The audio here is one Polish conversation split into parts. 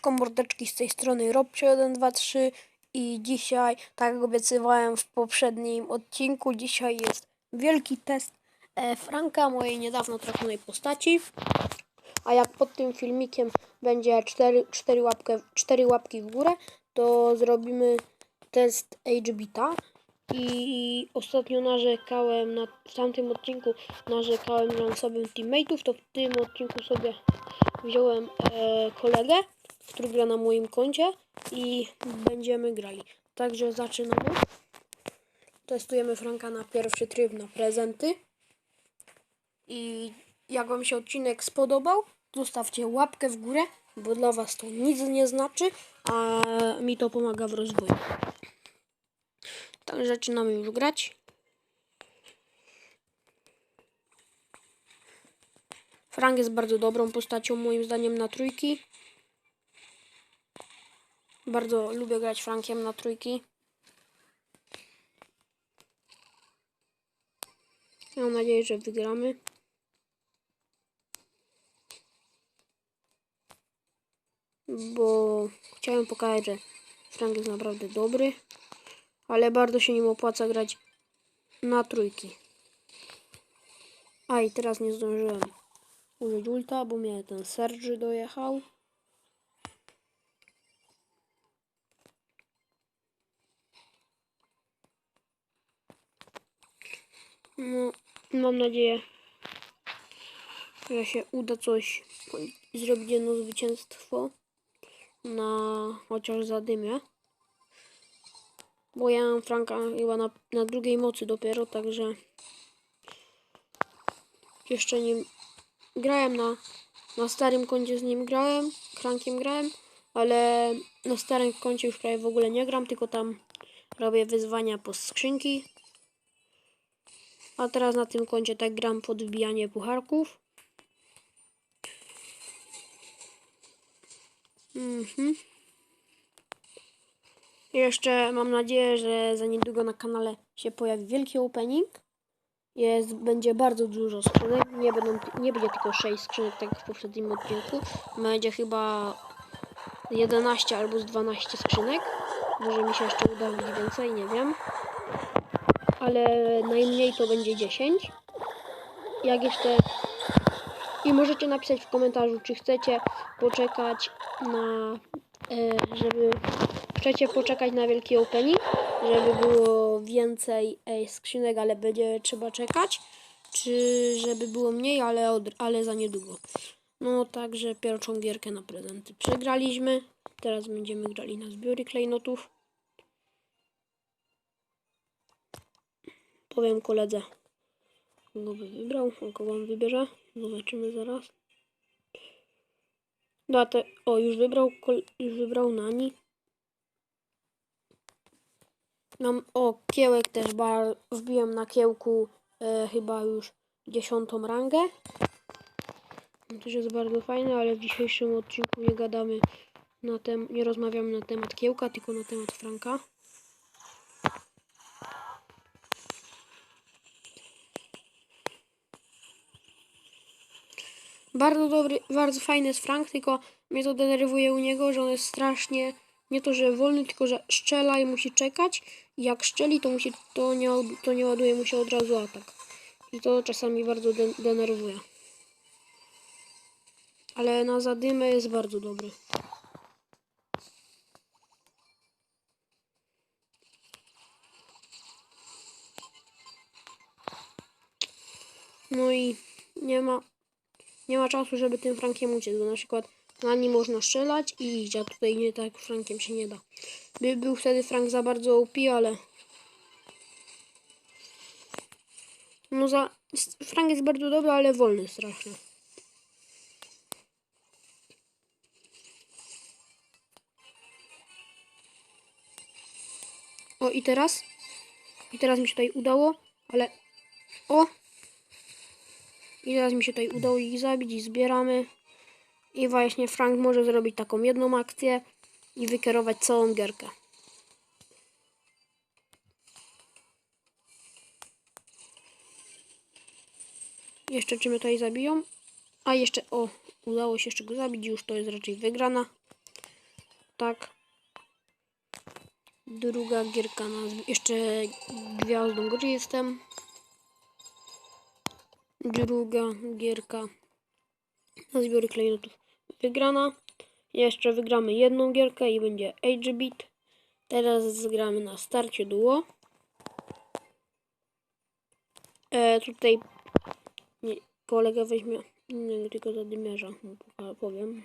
Siemaneczko, mordeczki z tej strony Robcio123 i dzisiaj, tak jak obiecywałem w poprzednim odcinku, dzisiaj jest wielki test e, Franka, mojej niedawno trafionej postaci. A jak pod tym filmikiem będzie 4, 4, łapkę, 4 łapki w górę, to zrobimy test HBita. I ostatnio narzekałem na, w tamtym odcinku narzekałem na osobę teammateów, to w tym odcinku sobie wziąłem e, kolegę, który gra na moim koncie i będziemy grali. Także zaczynamy. Testujemy Franka na pierwszy tryb na prezenty. I jak Wam się odcinek spodobał, zostawcie łapkę w górę, bo dla Was to nic nie znaczy, a mi to pomaga w rozwoju. Także zaczynamy już grać. Frank jest bardzo dobrą postacią moim zdaniem na trójki. Bardzo lubię grać Frankiem na trójki. Mam nadzieję, że wygramy. Bo chciałem pokazać, że Frank jest naprawdę dobry. Ale bardzo się nim opłaca grać na trójki. A i teraz nie zdążyłem użyć ulta, bo mnie ten Sergi dojechał. No, mam nadzieję, że się uda coś zrobić jedno zwycięstwo na chociaż zadymie. Bo ja mam Franka chyba na, na drugiej mocy dopiero, także jeszcze nie grałem na, na starym koncie z nim grałem, Frankiem grałem, ale na starym koncie już prawie w ogóle nie gram, tylko tam robię wyzwania po skrzynki. A teraz na tym koncie tak gram pod wbijanie pucharków. Mhm. Jeszcze mam nadzieję, że za niedługo na kanale się pojawi wielki opening. Jest, będzie bardzo dużo skrzynek. Nie, będą, nie będzie tylko 6 skrzynek, tak jak w poprzednim odcinku. Będzie chyba 11 albo z 12 skrzynek. Może mi się jeszcze uda więcej, nie wiem. Ale najmniej to będzie 10. Jak jeszcze... I możecie napisać w komentarzu, czy chcecie poczekać na... E, żeby chcecie poczekać na wielki opening, żeby było więcej ej, skrzynek, ale będzie trzeba czekać, czy żeby było mniej, ale, od, ale za niedługo. No także pierwszą gierkę na prezenty przegraliśmy. Teraz będziemy grali na zbiory klejnotów. Powiem koledze, kogo by wybrał, a kogo on wybierze. Zobaczymy zaraz. No, te, o, już wybrał, już wybrał Nani. Mam, o, kiełek też bar, wbiłem na kiełku e, chyba już dziesiątą rangę. To też jest bardzo fajne, ale w dzisiejszym odcinku nie gadamy na tem, nie rozmawiamy na temat kiełka, tylko na temat Franka. Bardzo dobry, bardzo fajny jest Frank, tylko mnie to denerwuje u niego, że on jest strasznie nie to, że wolny, tylko że szczela i musi czekać. Jak szczeli, to, musi, to, nie, to nie ładuje mu się od razu atak. I to czasami bardzo de denerwuje. Ale na zadymę jest bardzo dobry. No i nie ma, nie ma czasu, żeby tym Frankiem uciec, bo na przykład na nim można strzelać i iść, a tutaj nie tak Frankiem się nie da. By był wtedy Frank za bardzo OP, ale... No za... Frank jest bardzo dobry, ale wolny strasznie. O i teraz? I teraz mi się tutaj udało, ale... O! I teraz mi się tutaj udało ich zabić i zbieramy. I właśnie Frank może zrobić taką jedną akcję i wykierować całą gierkę. Jeszcze czy mnie tutaj zabiją? A jeszcze, o, udało się jeszcze go zabić, już to jest raczej wygrana. tak. Druga gierka na... Jeszcze gwiazdą gry jestem. Druga gierka na zbiory klejnotów wygrana. Jeszcze wygramy jedną gierkę i będzie Age Beat. Teraz zgramy na starcie duo. E, tutaj nie, kolega weźmie innego tylko zadymiarza, powiem.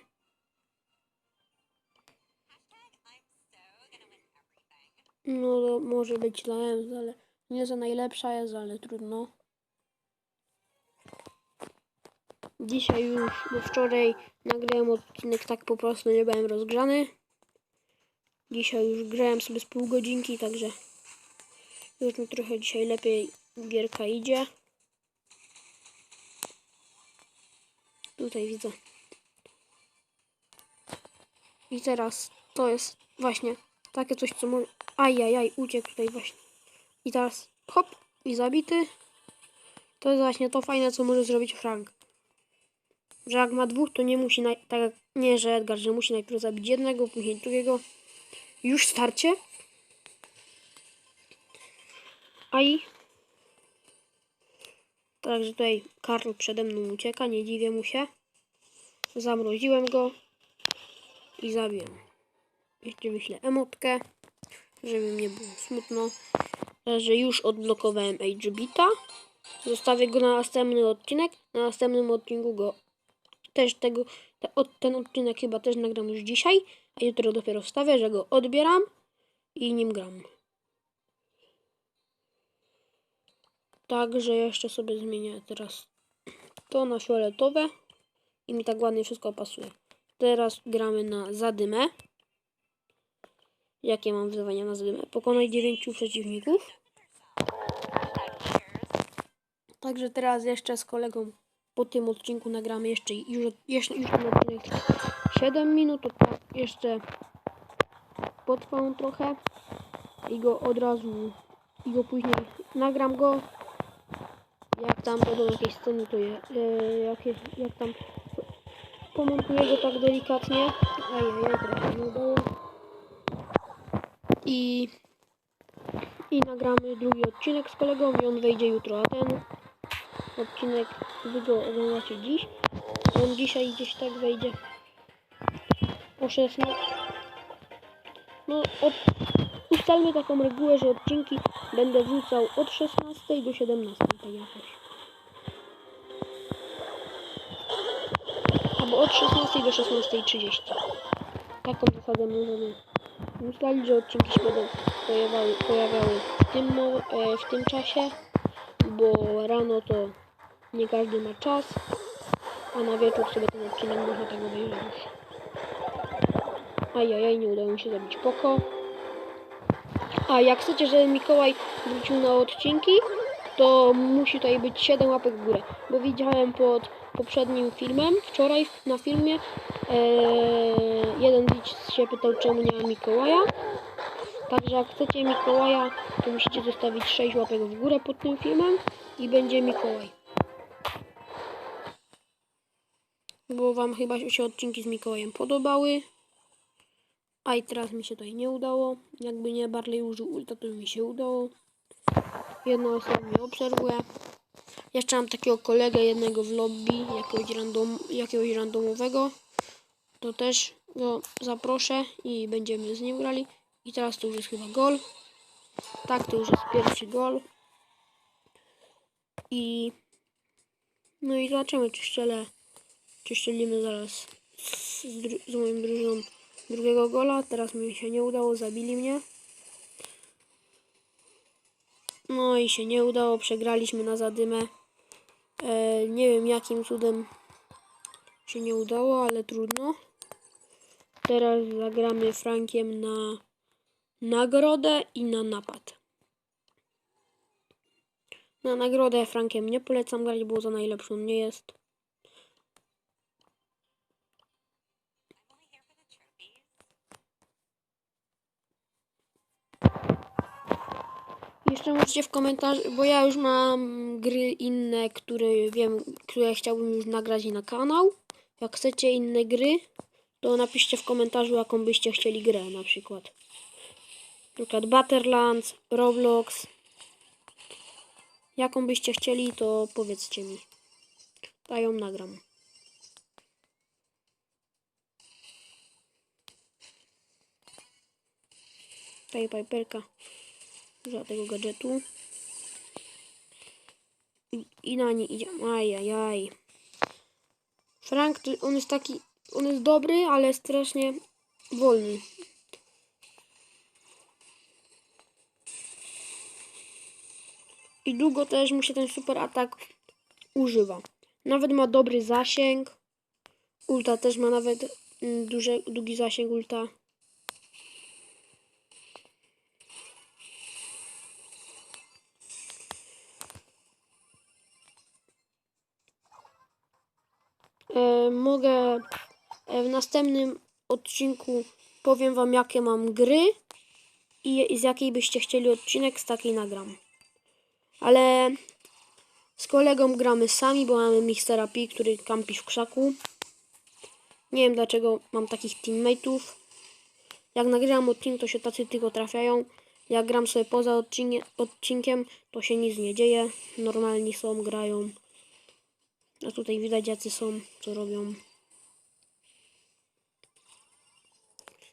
No to może być dla ale nie za najlepsza jest, ale trudno. Dzisiaj już, bo wczoraj nagrałem odcinek tak po prostu, nie byłem rozgrzany. Dzisiaj już grałem sobie z pół godzinki, także już mi trochę dzisiaj lepiej gierka idzie. Tutaj widzę. I teraz to jest właśnie takie coś, co może... Ajajaj, uciekł tutaj właśnie. I teraz hop i zabity. To jest właśnie to fajne, co może zrobić Frank. Że jak ma dwóch, to nie musi, tak jak nie, że Edgar, że musi najpierw zabić jednego, później drugiego. Już starcie. Aj. Także tutaj Karl przede mną ucieka, nie dziwię mu się. Zamroziłem go i zabiłem. Jeszcze wyślę emotkę, żeby mnie było smutno, że już odblokowałem Agebita. Zostawię go na następny odcinek. Na następnym odcinku go też tego, te, od, ten odcinek chyba też nagram już dzisiaj, a jutro dopiero wstawię, że go odbieram i nim gram. Także jeszcze sobie zmienię teraz to na fioletowe i mi tak ładnie wszystko pasuje. Teraz gramy na zadymę. Jakie mam wyzwania na zadymę? Pokonaj 9 przeciwników. Także teraz jeszcze z kolegą po tym odcinku nagramy jeszcze już, jeszcze, już odcinek. 7 minut, to tak jeszcze potrwa on trochę i go od razu i go później nagram go. Jak tam będą jakieś sceny to je, e, jak, jak tam pomontuję go tak delikatnie. Ajajaj, trochę nie udało. I i nagramy drugi odcinek z kolegą i on wejdzie jutro, a ten odcinek wy go oglądacie dziś. On dzisiaj gdzieś tak wejdzie o 16. No, od, ustalmy taką regułę, że odcinki będę wrzucał od 16 do 17, tak jakoś. Albo od 16 do 16.30. Taką zasadę możemy ustalić, że odcinki się będą pojawiały, pojawiały w, tym, e, w tym czasie, bo rano to nie każdy ma czas, a na wieczór sobie ten odcinek można tak obejrzeć. Ajajaj, nie udało mi się zabić Poko. A jak chcecie, żeby Mikołaj wrócił na odcinki, to musi tutaj być 7 łapek w górę, bo widziałem pod poprzednim filmem, wczoraj na filmie, e, jeden widz się pytał, czemu nie ma Mikołaja. Także jak chcecie Mikołaja, to musicie zostawić 6 łapek w górę pod tym filmem i będzie Mikołaj. Bo wam chyba się odcinki z Mikołajem podobały. A i teraz mi się tutaj nie udało. Jakby nie Barley użył ulta, to mi się udało. Jedna osoba mnie obserwuje. Jeszcze mam takiego kolegę jednego w lobby, jakiegoś, random, jakiegoś randomowego. To też go zaproszę i będziemy z nim grali. I teraz to już jest chyba gol. Tak, to już jest pierwszy gol. I no i zobaczymy, czy szczelę, czy zaraz z, z, moją drużyną drugiego gola. Teraz mi się nie udało, zabili mnie. No i się nie udało, przegraliśmy na zadymę. E, nie wiem jakim cudem się nie udało, ale trudno. Teraz zagramy Frankiem na nagrodę i na napad. Na nagrodę Frankiem nie polecam grać, bo za najlepszą nie jest. Jeszcze możecie w komentarzu, bo ja już mam gry inne, które wiem, które chciałbym już nagrać na kanał. Jak chcecie inne gry, to napiszcie w komentarzu, jaką byście chcieli grę na przykład. Na przykład Batterlands, Roblox. Jaką byście chcieli, to powiedzcie mi. Ja ją nagram. Tutaj Piperka użyła tego gadżetu. I, I na nie idzie. Ajajaj. Frank, on jest taki, on jest dobry, ale strasznie wolny. I długo też mu się ten super atak używa. Nawet ma dobry zasięg. Ulta też ma nawet mm, duże, długi zasięg ulta. E, mogę e, w następnym odcinku powiem wam jakie mam gry i, i z jakiej byście chcieli odcinek, z takiej nagram. Ale z kolegą gramy sami, bo mamy Mixera P, który kampi w krzaku. Nie wiem dlaczego mam takich teammateów. Jak nagrywam odcinek, to się tacy tylko trafiają. Jak gram sobie poza odcinie, odcinkiem, to się nic nie dzieje. Normalni są, grają. A tutaj widać jacy są, co robią.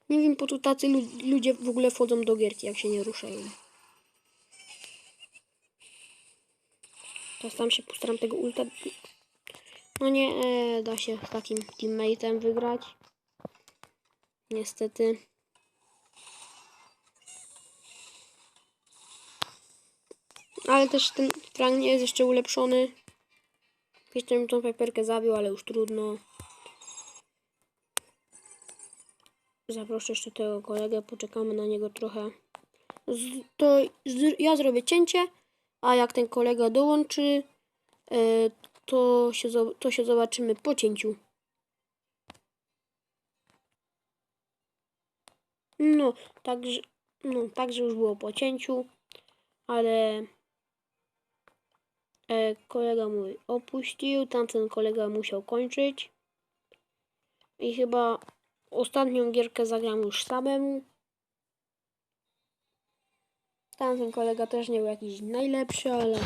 Nie wiem po co tacy lu ludzie w ogóle wchodzą do gierki, jak się nie ruszają. Teraz tam się postaram tego ulta. No nie, e, da się z takim teammateem wygrać. Niestety. Ale też ten Frank nie jest jeszcze ulepszony. Jeszcze bym tą peperkę zabił, ale już trudno. Zaproszę jeszcze tego kolegę, poczekamy na niego trochę. Z, to z, ja zrobię cięcie, a jak ten kolega dołączy, e, to, się, to się zobaczymy po cięciu. No, także, no, także już było po cięciu, ale e, kolega mój opuścił, tamten kolega musiał kończyć. I chyba ostatnią gierkę zagram już samemu. Tamten kolega też nie był jakiś najlepszy, ale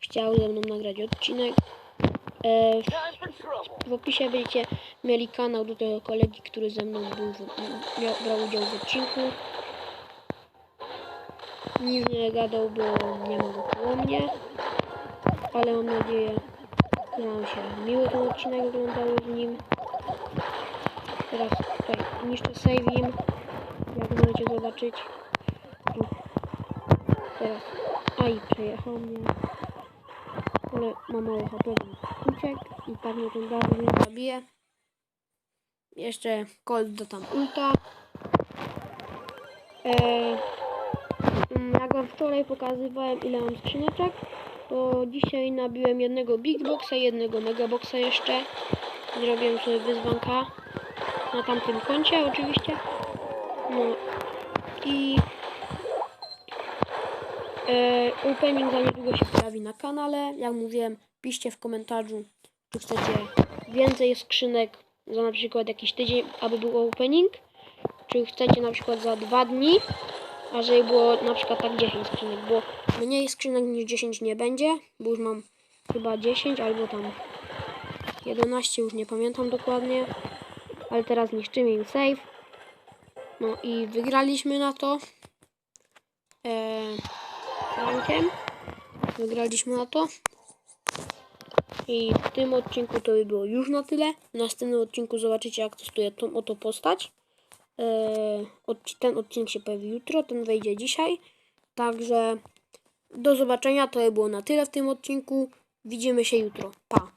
chciał ze mną nagrać odcinek. E, w, w opisie będziecie mieli kanał do tego kolegi, który ze mną był miał, brał udział w odcinku. Nic nie gadał, bo nie ma go koło mnie. Ale mam nadzieję, że wam się miło ten odcinek oglądało z nim. Teraz tutaj niszczę save im, jak możecie zobaczyć. Teraz, aj, przejechał mnie. Ale ma mało HP, uciekł i pewnie ten dalej mnie zabije. Jeszcze Colt da tam ulta. Eee, jak wam wczoraj pokazywałem ile mam skrzyneczek, to dzisiaj nabiłem jednego Big Boxa, jednego Mega Boxa jeszcze. Zrobiłem sobie wyzwanka na tamtym koncie oczywiście. No i e, opening za niedługo się pojawi na kanale. Jak mówiłem, piszcie w komentarzu, czy chcecie więcej skrzynek za na przykład jakiś tydzień, aby był opening, czy chcecie na przykład za dwa dni, a żeby było na przykład tak 10 skrzynek, bo mniej skrzynek niż 10 nie będzie, bo już mam chyba 10 albo tam 11, już nie pamiętam dokładnie, ale teraz niszczymy im save. No i wygraliśmy na to. Eee, rankiem. Wygraliśmy na to. I w tym odcinku to by było już na tyle. W następnym odcinku zobaczycie jak testuje tą oto postać. Odci- ten odcinek się pojawi jutro, ten wejdzie dzisiaj. Także do zobaczenia. To by było na tyle w tym odcinku. Widzimy się jutro. Pa!